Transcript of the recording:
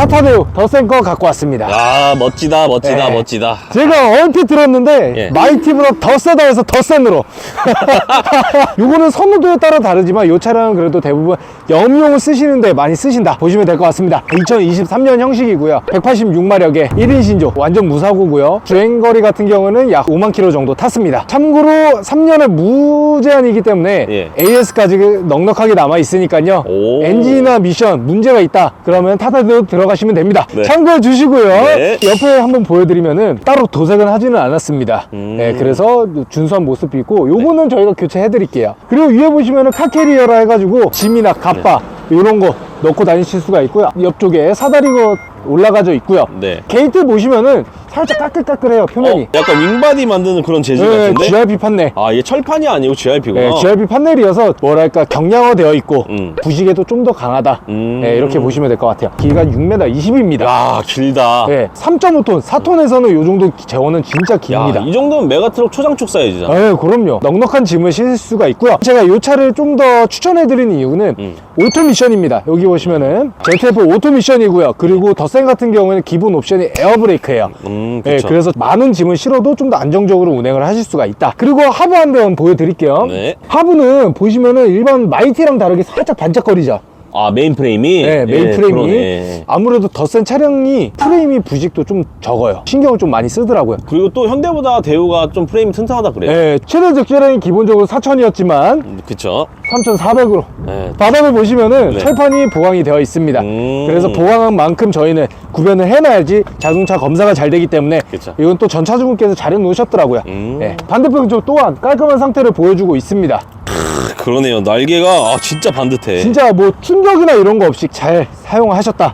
타타데우 더센 거 갖고 왔습니다. 야 멋지다 멋지다 네. 멋지다 제가 얼핏 들었는데 예. 마이티브로 더 세다 해서 더 센으로 요거는 선호도에 따라 다르지만 요 차량은 그래도 대부분 염용을 쓰시는데 많이 쓰신다 보시면 될 것 같습니다 2023년 형식이고요 186마력의 1인 신조 완전 무사고고요 주행거리 같은 경우는 약 5만 킬로 정도 탔습니다 참고로 3년의 무제한이기 때문에 예. AS까지 넉넉하게 남아 있으니까요 오. 엔진이나 미션 문제가 있다 그러면 타타도 들어가 시면 됩니다 네. 참고해 주시고요 네. 옆에 한번 보여드리면은 따로 도색은 하지는 않았습니다. 음. 네, 그래서 준수한 모습이 있고 요거는 저희가 교체해 드릴게요. 그리고 위에 보시면은 카캐리어라 해가지고 짐이나 갑바 이런 거 넣고 다니실 수가 있고요. 옆쪽에 사다리가 올라가져 있고요. 네. 게이트 보시면은 살짝 까끌까끌해요 표면이. 어, 약간 윙바디 만드는 그런 재질 네, 같은데 GRP 판넬. 아 이게 철판이 아니고 GRP구나 네, GRP 판넬이어서 뭐랄까 경량화 되어 있고 음. 부식에도 좀 더 강하다. 음. 네, 이렇게 보시면 될 것 같아요. 길이가 6m 20입니다. 야 길다 네, 3.5톤, 4톤에서는 요 정도 재원은 진짜 깁니다. 야, 이 정도면 메가트럭 초장축 사이즈잖아 네, 그럼요. 넉넉한 짐을 실을 수가 있고요. 제가 이 차를 좀 더 추천해드리는 이유는 음. 오토 미션입니다. 여기 보시면은 ZF 오토 미션이고요. 그리고 더센 같은 경우는 기본 옵션이 에어브레이크예요. 음 네, 그쵸 그래서 많은 짐을 실어도 좀 더 안정적으로 운행을 하실 수가 있다. 그리고 하부 한번 보여드릴게요. 네. 하부는 보시면은 일반 마이티랑 다르게 살짝 반짝거리죠. 아 메인 프레임이 네, 메인 예, 프레임이 그러네. 아무래도 더 센 차량이 프레임이 부식도 좀 적어요. 신경을 좀 많이 쓰더라고요. 그리고 또 현대보다 대우가 좀 프레임이 튼튼하다 그래요 네, 최대 적재량이 기본적으로 4천이었지만 음, 그쵸 3,400으로 네. 바닥을 보시면은 네. 철판이 보강이 되어 있습니다. 음. 그래서 보강한 만큼 저희는 구변을 해놔야지 자동차 검사가 잘 되기 때문에 그쵸. 이건 또 전차주분께서 잘 해 놓으셨더라고요. 음. 네. 반대편 쪽 또한 깔끔한 상태를 보여주고 있습니다. 그러네요 날개가 아 진짜 반듯해 진짜 뭐 충격이나 이런 거 없이 잘 사용하셨다.